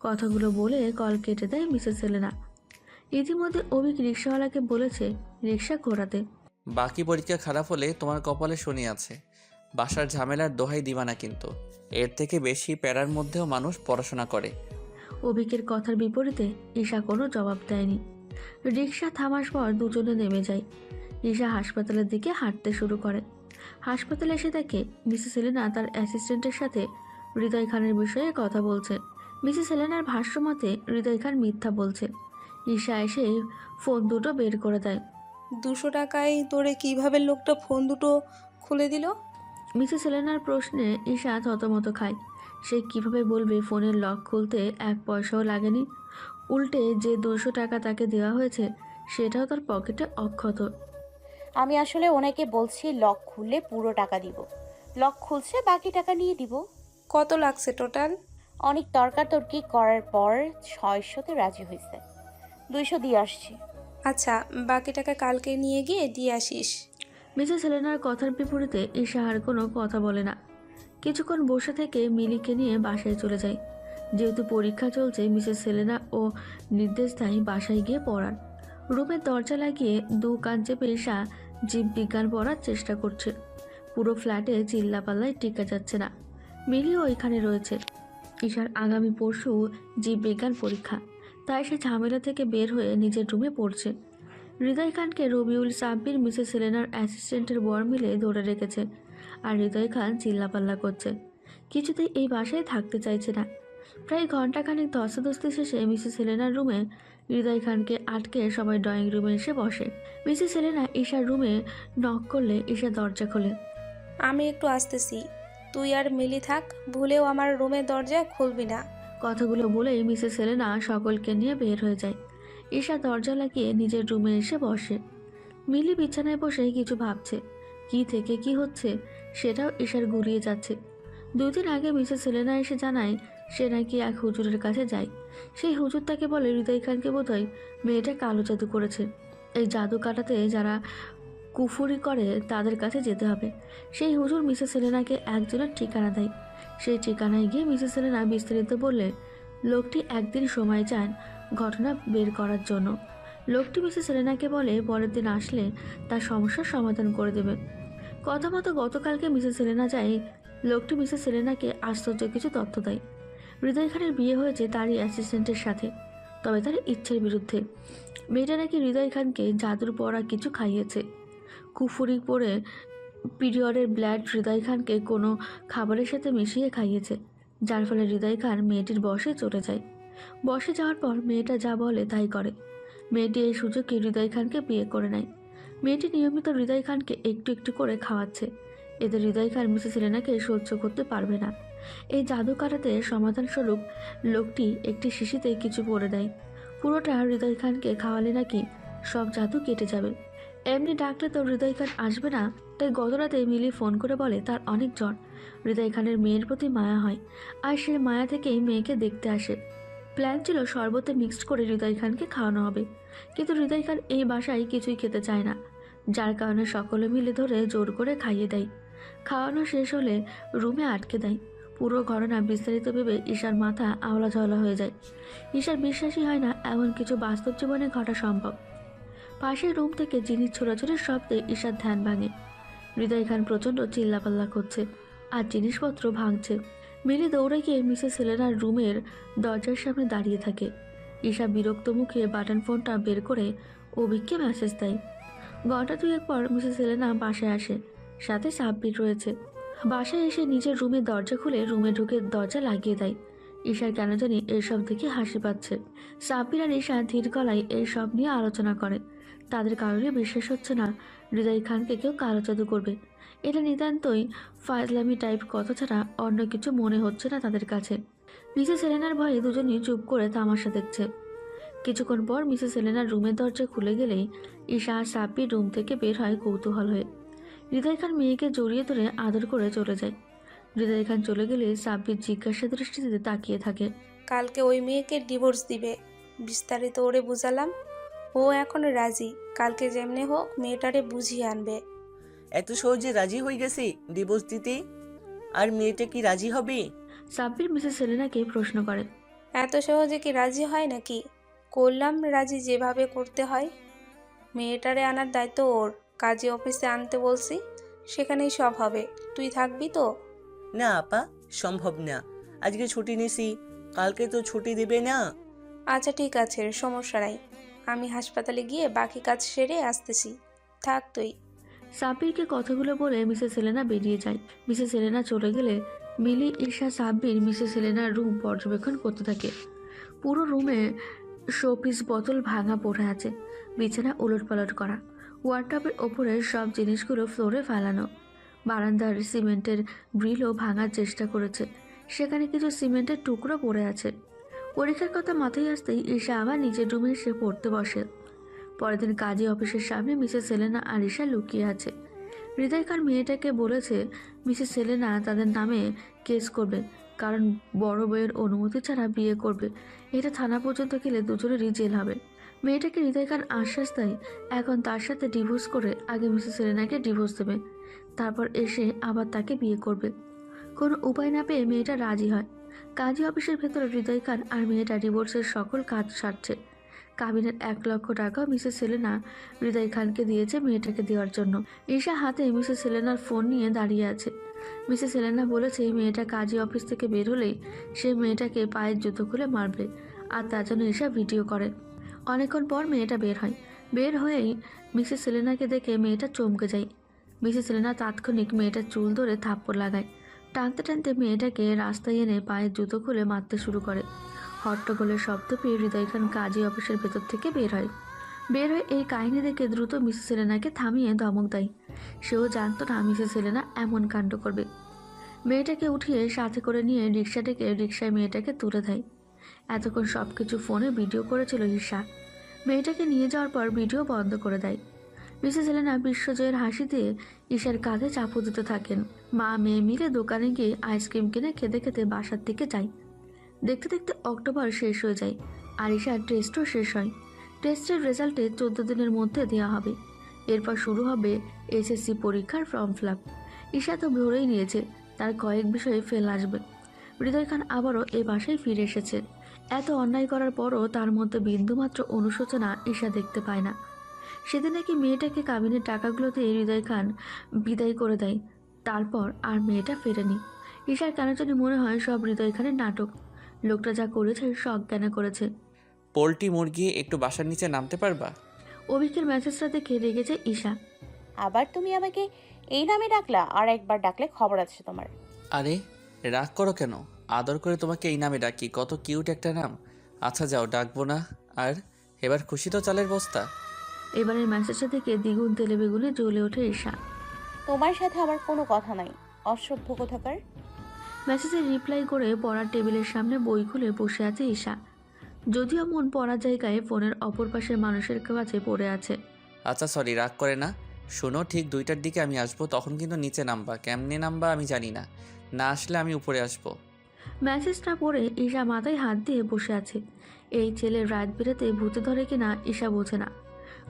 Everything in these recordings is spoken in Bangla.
কথাগুলো বলে কল কেটে দেয় মিসেস সেলেনা। ইতিমধ্যে অভিক রিক্সাওয়ালাকে বলেছে রিক্সা ঘোরাতে। বাকি পরীক্ষা খারাপ হলে তোমার কপালে শনি আছে। বাসার ঝামেলার দোহাই দিবা না কিন্তু। এর থেকে বেশি প্যারার মধ্যেও মানুষ পড়াশোনা করে। অভিকের কথার বিপরীতে ঈশা কোনো জবাব দেয়নি। রিক্সা থামার পর দুজনে নেমে যায়। ঈশা হাসপাতালের দিকে হাঁটতে শুরু করে। হাসপাতালে এসে দেখে মিসেস এলেনা তার অ্যাসিস্ট্যান্টের সাথে হৃদয় খানের বিষয়ে কথা বলছে। মিসেস এলেনার ভাষ্য মতে হৃদয় খান মিথ্যা বলছে। ঈশা এসে ফোন দুটো বের করে দেয়। দুশো টাকায় তোরে কীভাবে লোকটা ফোন দুটো খুলে দিল? মিসেস এলেনার প্রশ্নে ঈশা থতমত খায়। সে কীভাবে বলবে ফোনের লক খুলতে এক পয়সাও লাগেনি? উল্টে যে দুশো টাকা তাকে দেওয়া হয়েছে সেটাও তার পকেটে অক্ষত। আমি আসলে ওনাকে বলছি লক খুললে পুরো টাকা দিব। লক খুলছে বাকি টাকা নিয়ে দিব। কত লাগছে টোটাল? অনেক তর্কাতর্কি করার পর ছয়শোতে রাজি হয়েছে দুইশো দিয়ে আসছি। আচ্ছা বাকি টাকা কালকে নিয়ে গিয়ে দিয়ে আসিস। মিসেস হেলেনার কথার বিপরীতে ঈশা আর কোনো কথা বলে না। কিছুক্ষণ বসে থেকে মিলিকে নিয়ে বাসায় চলে যায়। যেহেতু পরীক্ষা চলছে মিসেস সেলেনা ও নির্দেশ দেয় বাসায় গিয়ে পড়ান রুমের দরজা লাগিয়ে দু কান চেপে ঈশা জীববিজ্ঞান পড়ার চেষ্টা করছে। পুরো ফ্ল্যাটে চিল্লাপাল্লায় টিকা যাচ্ছে না। মিলিও ওইখানে রয়েছে। ঈশার আগামী পরশু জীববিজ্ঞান পরীক্ষা। তাই সে ঝামেলা থেকে বের হয়ে নিজের রুমে পড়ছে। হৃদয় খানকে রবিউল, সাব্বির, মিসেস সেলেনার অ্যাসিস্ট্যান্টের বর মিলে ধরে রেখেছে আর হৃদয় খান চিল্লাপাল্লা করছে। কিছুতেই এই বাসায় থাকতে চাইছে না। প্রায় ঘন্টাখানেক ধস্তাধস্তি শেষে মিসেস সেলেনার রুমে হৃদয় খানকে আটকে সবাই ড্রয়িং রুমে এসে বসে। মিসেস সেলেনা ঈশার রুমে নক করলে ঈশা দরজা খোলে। আমি একটু আসতেছি। তুই আর মিলি থাক ভুলেও আমার রুমের দরজা খুলবি না। কথাগুলো বলেই মিসেস সেলেনা সকলকে নিয়ে বের হয়ে যায়। ঈশা দরজা লাগিয়ে নিজের রুমে এসে বসে। মিলি বিছানায় বসে কিছু ভাবছে। কি থেকে কি হচ্ছে সেটাও ঈশার গুলিয়ে যাচ্ছে। দুদিন আগে মিসেস সেলেনা এসে জানায় সে নাকি এক হুজুরের কাছে যায়। সেই হুজুর তাকে বলে, হৃদয় খানকে বোধহয় মেয়েটা কালো জাদু করেছে। এই জাদু কাটাতে যারা কুফুরি করে, তাদের কাছে যেতে হবে। সেই হুজুর মিসেস সেলেনাকে একজনের ঠিকানা দেয়। সেই ঠিকানায় গিয়ে মিসেস সেলেনা বিস্তারিত বললে, লোকটি একদিন সময় চান ঘটনা বের করার জন্য। লোকটি মিসেস সেলেনাকে বলে, পরের দিন আসলে তার সমস্যার সমাধান করে দেবে। কথা মতো গতকালকে মিসেস সেলেনা যায়, লোকটি মিসেস সেলেনাকে আশ্চর্য কিছু তথ্য দেয়। হৃদয় খানের বিয়ে হয়েছে তারই অ্যাসিস্ট্যান্টের সাথে। তবে তার ইচ্ছের বিরুদ্ধে। মেয়েটা নাকি হৃদয় খানকে জাদুর পড়া কিছু খাইয়েছে। কুফুরি পরে পিরিয়ডের ব্লাড হৃদয় খানকে কোনো খাবারের সাথে মিশিয়ে খাইয়েছে, যার ফলে হৃদয় খান মেয়েটির বসে চলে যায়। বসে যাওয়ার পর মেয়েটা যা বলে তাই করে। মেয়েটি এই সুযোগে হৃদয় খানকে বিয়ে করে নেয়। মেয়েটি নিয়মিত হৃদয় খানকে একটু একটু করে খাওয়াচ্ছে। এতে হৃদয় খান মিসেস এলেনাকে সহ্য করতে পারবে না। এই জাদু কাটাতে সমাধানস্বরূপ লোকটি একটি শিশিতে কিছু পরে দেয়। পুরোটা হৃদয় খানকে খাওয়ালে নাকি সব জাদু কেটে যাবে। এমনি ডাকলে তো হৃদয় খান আসবে না, তাই গত রাতে মিলি ফোন করে বলে তার অনেক জ্বর। হৃদয় খানের মেয়ের প্রতি মায়া হয়, আর সেই মায়া থেকেই মেয়েকে দেখতে আসে। প্ল্যান ছিল শরবতে মিক্সড করে হৃদয় খানকে খাওয়ানো হবে, কিন্তু হৃদয় খান এই বাসায় কিছুই খেতে চায় না, যার কারণে সকলে মিলে ধরে জোর করে খাইয়ে দেয়। খাওয়ানো শেষ হলে রুমে আটকে দেয়। পুরো ঘটনা বিস্তারিত ভেবে ঈশার মাথা আওলা ঝওলা হয়ে যায়। ঈশার বিশ্বাসই হয় না এমন কিছু বাস্তব জীবনে ঘটা সম্ভব। পাশের রুম থেকে জিনিস ছোড়াছুড়ির শব্দে ঈশার ধ্যান ভাঙে। হৃদয় খান প্রচণ্ড চিল্লাপাল্লা করছে আর জিনিসপত্র ভাঙছে। মিলি দৌড়ে গিয়ে মিসেস সেলেনার রুমের দরজার সামনে দাঁড়িয়ে থাকে। ঈশা বিরক্ত মুখে বাটন ফোনটা বের করে অভিককে মেসেজ দেয়। ঘণ্টা দুয়েক পর মিসেস সেলেনা বাসায় আসে। সাথে সাবমিট রয়েছে। বাসায় এসে নিজের রুমের দরজা খুলে রুমে ঢুকে দরজা লাগিয়ে দেয়। ঈশার কেন জানি এসব দেখে হাসি পাচ্ছে। সাব্বির আর ঈশা ধীর গলায় এইসব নিয়ে আলোচনা করে। তাদের কারণে বিশ্বাস হচ্ছে না। হৃদয় খানকে কেউ কালো জাদু করবে। এটা নিতান্তই ফাজলামি টাইপ কথা ছাড়া অন্য কিছু মনে হচ্ছে না তাদের কাছে। মিসেস এলেনার ভয়ে দুজনই চুপ করে তামাশা দেখছে। কিছুক্ষণ পর মিসেস এলেনার রুমের দরজা খুলে গেলেই ঈশা আর সাব্বির রুম থেকে বের হয় কৌতূহল হয়ে। হৃদয় খান মেয়েকে জড়িয়ে ধরে আদর করে চলে যায়। হৃদয় খান চলে গেলে সাব্বির জিজ্ঞাসা দৃষ্টিতে তাকিয়ে থাকে। কালকে ওই মেয়েকে ডিভোর্স দিবে। বিস্তারিত ওরে বুঝালাম। ও এখন রাজি। কালকে যেমনি হোক মেয়েটারে বুঝিয়ে আনবে। এত সহজে রাজি হয়ে গেছে ডিভোর্স দিতে? আর মেয়েটা কি রাজি হবে? সাব্বির মিসেস সেলেনাকে প্রশ্ন করে। এত সহজে কি রাজি হয় নাকি? করলাম রাজি যেভাবে করতে হয়। মেয়েটারে আনার দায়িত্ব ওর। কাজে অফিসে আনতে বলছি সেখানেই সব হবে। তুই থাকবি তো? না আপা সম্ভব না। আজকে ছুটি নিছি কালকে তো ছুটি দেবে না। আচ্ছা ঠিক আছে সমস্যা নাই। আমি হাসপাতালে গিয়ে বাকি কাজ সেরে আসতেছি। থাক তুই। সাব্বিরকে কথাগুলো বলে মিসেস সেলেনা বেরিয়ে যায়। মিসেস সেলেনা চলে গেলে মিলি ঈশা সাব্বির মিসেস সেলেনার রুম পর্যবেক্ষণ করতে থাকে। পুরো রুমে শোপিস বোতল ভাঙা পড়ে আছে বিছানা উলটপালট করা। ওয়ার্ডটপের ওপরে সব জিনিসগুলো ফ্লোরে ফেলানো। বারান্দার সিমেন্টের গ্রিলও ভাঙার চেষ্টা করেছে। সেখানে কিছু সিমেন্টের টুকরো পড়ে আছে। পরীক্ষার কথা মাথায় আসতেই ঈশা আবার নিজের রুমে এসে পড়তে বসে। পরের দিন কাজী অফিসের সামনে মিসেস সেলেনা আর ঈশা লুকিয়ে আছে। হৃদয়কার মেয়েটাকে বলেছে, মিসেস সেলেনা তাদের নামে কেস করবে, কারণ বড় বইয়ের অনুমতি ছাড়া বিয়ে করবে। এটা থানা পর্যন্ত গেলে দুজনেরই জেল হবে। মেয়েটাকে হৃদয় খান আশ্বাস দেয়, এখন তার সাথে ডিভোর্স করে আগে মিসেস সেলেনাকে ডিভোর্স দেবে। তারপর এসে আবার তাকে বিয়ে করবে। কোনো উপায় না পেয়ে মেয়েটা রাজি হয়। কাজী অফিসের ভেতরে হৃদয় খান আর মেয়েটা ডিভোর্সের সকল কাজ সারছে। কাবিনের এক লক্ষ টাকাও মিসেস সেলেনা হৃদয় খানকে দিয়েছে মেয়েটাকে দেওয়ার জন্য। ঈশা হাতে মিসেস সেলেনার ফোন নিয়ে দাঁড়িয়ে আছে। মিসেস সেলেনা বলেছে, মেয়েটা কাজী অফিস থেকে বের হলেই সে মেয়েটাকে পায়ের জুতো খুলে মারবে। আর তার জন্য ঈশা ভিডিও করে। অনেকক্ষণ পর মেয়েটা বের হয়। বের হয়েই মিসেস সেলেনাকে দেখে মেয়েটা চমকে যায়। মিসেস সেলেনা তাৎক্ষণিক মেয়েটার চুল ধরে থাপ্পড় লাগায়। টানতে টানতে মেয়েটাকে রাস্তায় এনে পায়ের জুতো খুলে মারতে শুরু করে। হট্টগোলের শব্দ পেয়ে হৃদয় খান কাজী অফিসের ভেতর থেকে বের হয়। বের হয়ে এই কাহিনী দেখে দ্রুত মিসেস সেলেনাকে থামিয়ে ধমক দেয়। সেও জানতো না মিসেস সেলেনা এমন কাণ্ড করবে। মেয়েটাকে উঠিয়ে সাথে করে নিয়ে রিক্সা ডেকে রিক্সায় মেয়েটাকে তুলে দেয়। এতক্ষণ সব কিছু ফোনে ভিডিও করেছিল ঈশা। মেয়েটাকে নিয়ে যাওয়ার পর ভিডিও বন্ধ করে দেয়। মিসেস এলেনা বিশ্বজয়ের হাসি দিয়ে ঈশার কাঁধে চাপু দিতে থাকেন। মা মেয়ে মিলে দোকানে গিয়ে আইসক্রিম কিনে খেতে খেতে বাসার দিকে যায়। দেখতে দেখতে অক্টোবর শেষ হয়ে যায় আর ঈশার টেস্টও শেষ হয়। টেস্টের রেজাল্টে চোদ্দ দিনের মধ্যে দেওয়া হবে। এরপর শুরু হবে এসএসসি পরীক্ষার ফর্ম ফিল আপ ঈশা তো ভরেই নিয়েছে, তার কয়েক বিষয়ে ফেল আসবে। হৃদয় খান আবারও এ বাসায় ফিরে এসেছে। এত অন্যায় করার পরও তার মধ্যে বিন্দুমাত্র অনুশোচনা ঈশা দেখতে পায় না। সেদিন নাকি মেয়েটাকে কাবিনের টাকাগুলোতে হৃদয় খান বিদায় করে দেয়। তারপর আর মেয়েটা ফেরেনি। ঈশার কেন জানি মনে হয় সব হৃদয় খানের নাটক। লোকটা যা করেছে সব জ্ঞানে করেছে। পোলট্রি মুরগি একটু বাসার নিচে নামতে পারবা? অভিকের মেসেজটা দেখে রেগেছে ঈশা। আবার তুমি আমাকে এই নামে ডাকলা আর একবার ডাকলে খবর আছে তোমার। আরে রাগ করো কেন? আদর করে তোমাকে এই নামে ডাকি কত কিউট একটা নাম। আচ্ছা যাও ডাকবো না। আর এবার খুশি তো চালের বস্তা। এবারের মেসেজটা থেকে দ্বিগুণ তেলে বেগুনে জ্বলে ওঠে ঈশা। তোমার সাথে আমার কোনো কথা নাই। অসভ্য কোথাকার? মেসেজে রিপ্লাই করে পড়ার টেবিলের সামনে বই খুলে বসে আছে ঈশা। যদিও মন পড়ার জায়গায় ফোনের অপর পাশের মানুষের কাছে পড়ে আছে। আচ্ছা সরি রাগ করে না। শোনো ঠিক দুইটার দিকে আমি আসব তখন কিন্তু নিচে নামবা। কেমনে নামবা আমি জানি না। না আসলে আমি উপরে আসব। মেসেজটা পড়ে ঈশা মাথায় হাত দিয়ে বসে আছে। এই ছেলের রাত বেরাতে ভূতে ধরে কিনা ঈশা বোঝে না।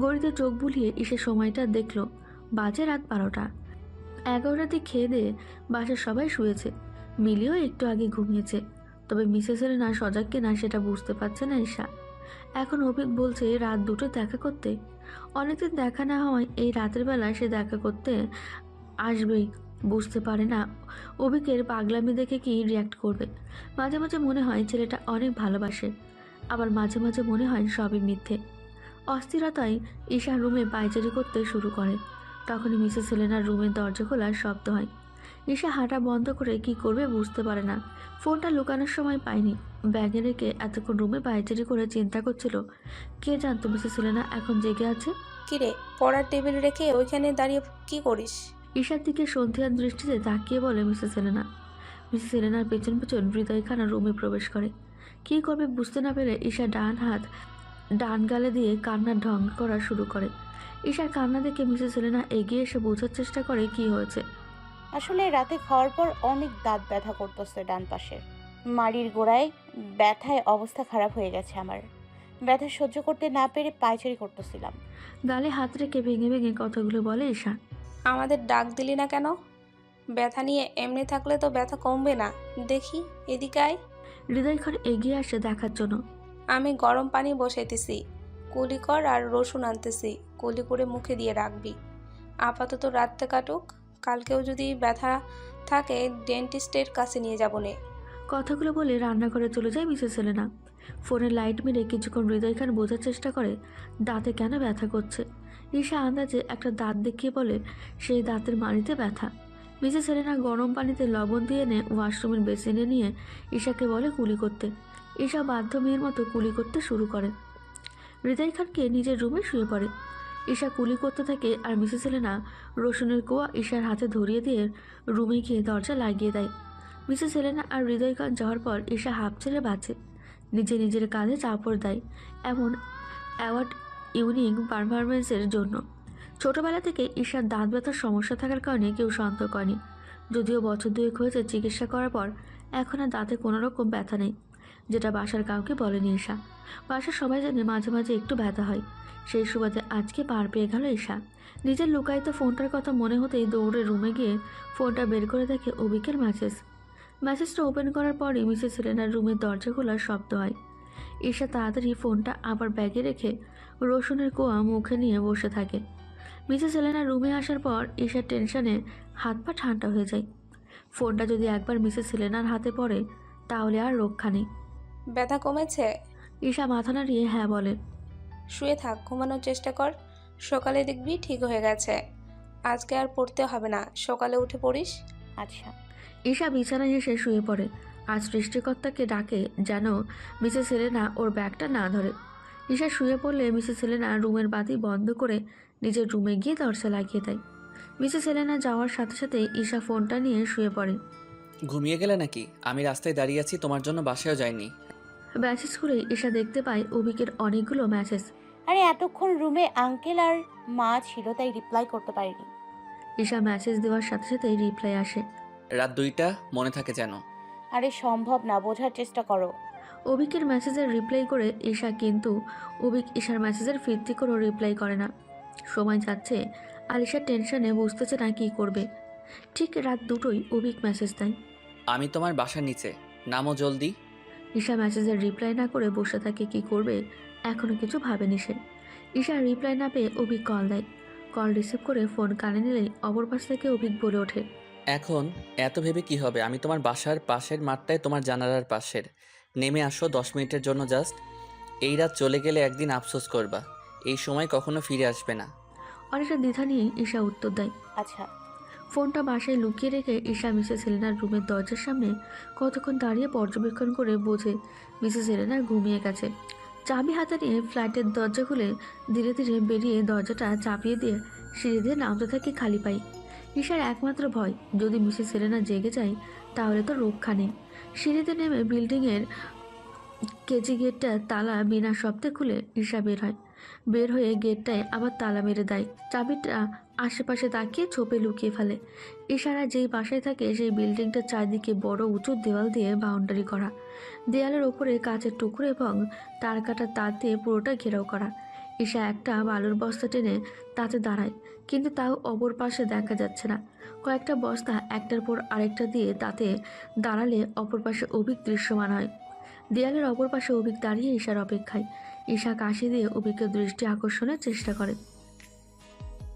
গড়িতে চোখ বুলিয়ে ঈশা সময়টা দেখল। বাজে রাত বারোটা। এগারোটাতে খেয়ে দিয়ে বাসার সবাই শুয়েছে। মিলিও একটু আগে ঘুমিয়েছে। তবে মিসেস না সজাগ কিনা সেটা বুঝতে পারছে না ঈশা। এখন অভিক বলছে রাত দুটো দেখা করতে। অনেকদিন দেখা না হওয়ায় এই রাতের বেলা সে দেখা করতে আসবেই। বুঝতে পারে না। অভিকের পাগলামি দেখে কি রিয়াক্ট করবে? মাঝে মাঝে মনে হয় ছেলেটা অনেক ভালোবাসে। আবার মাঝে মাঝে মনে হয় সবই মিথ্যে। অস্থিরতায় ঈশা রুমে পায়চারি করতে শুরু করে। তখনই মিসেস সেলেনার রুমের দরজা খোলার শব্দ হয়। ঈশা হাঁটা বন্ধ করে কি করবে বুঝতে পারে না। ফোনটা লুকানোর সময় পায়নি। ব্যাগে রেখে এতক্ষণ রুমে পায়চারি করে চিন্তা করছিল, কে জানতো মিসেস সেলেনা এখন জেগে আছে? কিরে, পড়ার টেবিল রেখে ওইখানে দাঁড়িয়ে কি করিস? ঈশার দিকে সন্ধিয়ার দৃষ্টিতে তাকিয়ে বলে মিসেস সেলেনা মিসেস সেলেনার পেছন পেছন হৃদয় খানা রুমে প্রবেশ করে। কী করবে বুঝতে না পেরে ঈশা ডান হাত ডান গালে দিয়ে কান্নার ঢং করা শুরু করে। ঈশার কান্না দেখে মিসেস সেলেনা এগিয়ে এসে বোঝার চেষ্টা করে কি হয়েছে। আসলে রাতে খাওয়ার পর অনেক দাঁত ব্যথা করতেছে ডান পাশে। মাড়ির গোড়ায় ব্যথায় অবস্থা খারাপ হয়ে গেছে আমার। ব্যথা সহ্য করতে না পেরে পায়চারি করতেছিলাম। গালে হাত রেখে ভেঙে ভেঙে কথাগুলো বলে ঈশা। আমাদের ডাক দিলি না কেন? ব্যথা নিয়ে এমনি থাকলে তো ব্যথা কমবে না। দেখি এদিকে আয়। হৃদয় খান এগিয়ে আসে দেখার জন্য। আমি গরম পানি বসাইতেছি কুলি কর আর রসুন আনতেছি কুলি করে মুখে দিয়ে রাখবি। আপাতত রাতটা কাটুক কালকেও যদি ব্যথা থাকে ডেন্টিস্টের কাছে নিয়ে যাব নে। কথাগুলো বলে রান্নাঘরে চলে যায় মিসেস সেলেনা ফোনে লাইট মেরে কিছুক্ষণ হৃদয় খান বোঝার চেষ্টা করে দাঁতে কেন ব্যথা করছে? ঈশা আন্দাজে একটা দাঁত দেখিয়ে বলে, সেই দাঁতের মাড়িতে ব্যথা। মিসেস সেলেনা গরম পানিতে লবণ দিয়ে এনে ওয়াশরুমের বেসিনে নিয়ে ঈশাকে বলে কুলি করতে। ঈশা বাধ্য মেয়ের মতো কুলি করতে শুরু করে। হৃদয় খানকে নিজের রুমে শুয়ে পড়ে। ঈশা কুলি করতে থাকে আর মিসেস সেলেনা রসুনের কোয়া ঈশার হাতে ধরিয়ে দিয়ে রুমে গিয়ে দরজা লাগিয়ে দেয়। মিসেস হেলেনা আর হৃদয়কান যাওয়ার পর ঈশা হাফ ছেড়ে বাঁচে। নিজে নিজের কাঁধে চাপড় দেয়। এমন অ্যাওয়ার্ড ইউনিক পারফরমেন্সের জন্য। ছোটবেলা থেকে ঈশার দাঁত ব্যথার সমস্যা থাকার কারণে কেউ সন্দেহ করেনি। যদিও বছর দুয়েক হয়েছে চিকিৎসা করার পর, এখন আর দাঁতে কোনো রকম ব্যথা নেই, যেটা বাসার কাউকে বলেনি ঈশা। বাসার সবাই জানে মাঝে মাঝে একটু ব্যথা হয়। সেই সুবাদে আজকে পার পেয়ে গেল ঈশা। নিজের লুকায়িত ফোনটার কথা মনে হতেই দৌড়ে রুমে গিয়ে ফোনটা বের করে দেখে অভিকের ম্যাসেজ মেসেজটা ওপেন করার পরই মিসেস সেলেনার রুমের দরজা খোলার শব্দ হয়। ঈশা তাড়াতাড়ি ফোনটা আবার ব্যাগে রেখে রসুনের কোয়া মুখে নিয়ে বসে থাকে। মিসেস সেলেনার রুমে আসার পর ঈশার টেনশনে হাত পা ঠান্ডা হয়ে যায়। ফোনটা যদি একবার মিসেস সেলেনার হাতে পড়ে তাহলে আর রক্ষা নেই। ব্যথা কমেছে? ঈশা মাথা নাড়িয়ে হ্যাঁ বলে। শুয়ে থাক ঘুমানোর চেষ্টা কর। সকালে দেখবি ঠিক হয়ে গেছে। আজকে আর পড়তে হবে না। সকালে উঠে পড়িস। আচ্ছা। ঈশা বিছানায় এসে শুয়ে পড়ে। আর সৃষ্টিকর্তাকে ডাকে যেন মিসেস সেলেনা ওর ব্যাগটা না ধরে। ঈশা শুয়ে পড়লে মিসেস সেলেনা রুমের বাতি বন্ধ করে নিজের রুমে গিয়ে দরজা লাগিয়ে দেয়। মিসেস সেলেনা যাওয়ার সাথে সাথে ঈশা ফোনটা নিয়ে শুয়ে পড়ে। ঘুমিয়ে গেলে নাকি? আমি রাস্তায় দাঁড়িয়ে আছি তোমার জন্য বাসায়ও যাইনি। মেসেজ খুলে ঈশা দেখতে পায় অভিকের অনেকগুলো মেসেজ আরে এতক্ষণ রুমে আঙ্কেল আর মা ছিল তাই রিপ্লাই করতে পারিনি। ঈশা ম্যাসেজ দেওয়ার সাথে সাথেই রিপ্লাই আসে। রাত দুইটা মনে থাকে যেন। আরে সম্ভব না বোঝার চেষ্টা করো। অভিকের মেসেজের রিপ্লাই করে ঈশা কিন্তু অভিক ঈশার মেসেজের ফিরতি করেও রিপ্লাই করে না। সময় যাচ্ছে আর ঈশার টেনশনে বুঝতেছে না কী করবে। ঠিক রাত দুটোই অভিক মেসেজ দেয়। আমি তোমার বাসার নিচে নামো জলদি। ঈশা মেসেজের রিপ্লাই না করে বসে থাকে কি করবে এখনও কিছু ভাবেনি সে। ঈশা রিপ্লাই না পেয়ে অভিক কল দেয়। কল রিসিভ করে ফোন কানে নিলেই অপর পাশ থেকে অভিক বলে ওঠে। এখন এত ভেবে কি হবে? আমি তোমার বাসার পাশের মাঠটায় তোমার জানালার পাশের। নেমে আসো দশ মিনিটের জন্য জাস্ট এই রাত চলে গেলে একদিন আফসোস করবা। এই সময় কখনো ফিরে আসবে না। অনেকটা দ্বিধা নিয়েই ঈশা উত্তর দেয়। আচ্ছা। ফোনটা বাসায় লুকিয়ে রেখে ঈশা মিসেস হেলেনার রুমের দরজার সামনে কতক্ষণ দাঁড়িয়ে পর্যবেক্ষণ করে বোঝে মিসেস হেলেনা ঘুমিয়ে গেছে। চাবি হাতে নিয়ে ফ্ল্যাটের দরজা খুলে ধীরে ধীরে বেরিয়ে দরজাটা চাপিয়ে দিয়ে সিঁড়ি দিয়ে নামতে থাকে খালি পাই ঈশার একমাত্র ভয়, যদি মিসেস হেলেনা জেগে যায়, তাহলে তো রক্ষা নেই। সিঁড়িতে নেমে বিল্ডিংয়ের কেজি গেটটা তালা বিনা শব্দে খুলে ঈশা বের হয়। বের হয়ে গেটটায় আবার তালা মেরে দেয়। চাবিটা আশেপাশে তাকিয়ে ছোপে লুকিয়ে ফেলে। ইশারা যেই বাসায় থাকে, সেই বিল্ডিংটার চারদিকে বড় উঁচু দেওয়াল দিয়ে বাউন্ডারি করা। দেয়ালের ওপরে কাঁচের টুকরো এবং তার কাটা তার দিয়ে পুরোটা ঘেরাও করা। ঈশা একটা বালুর বস্তা টেনে তাতে দাঁড়ায়, কিন্তু তাও অপর পাশে দেখা যাচ্ছে না। কয়েকটা বস্তা একটার পর আরেকটা দিয়ে তাতে দাঁড়ালে অপর পাশে অভিক দৃশ্যমান হয়। দেয়ালের অপর পাশে অভিক দাঁড়িয়ে ঈশার অপেক্ষায়। ঈশা কাশি দিয়ে অভিকের দৃষ্টি আকর্ষণের চেষ্টা করে।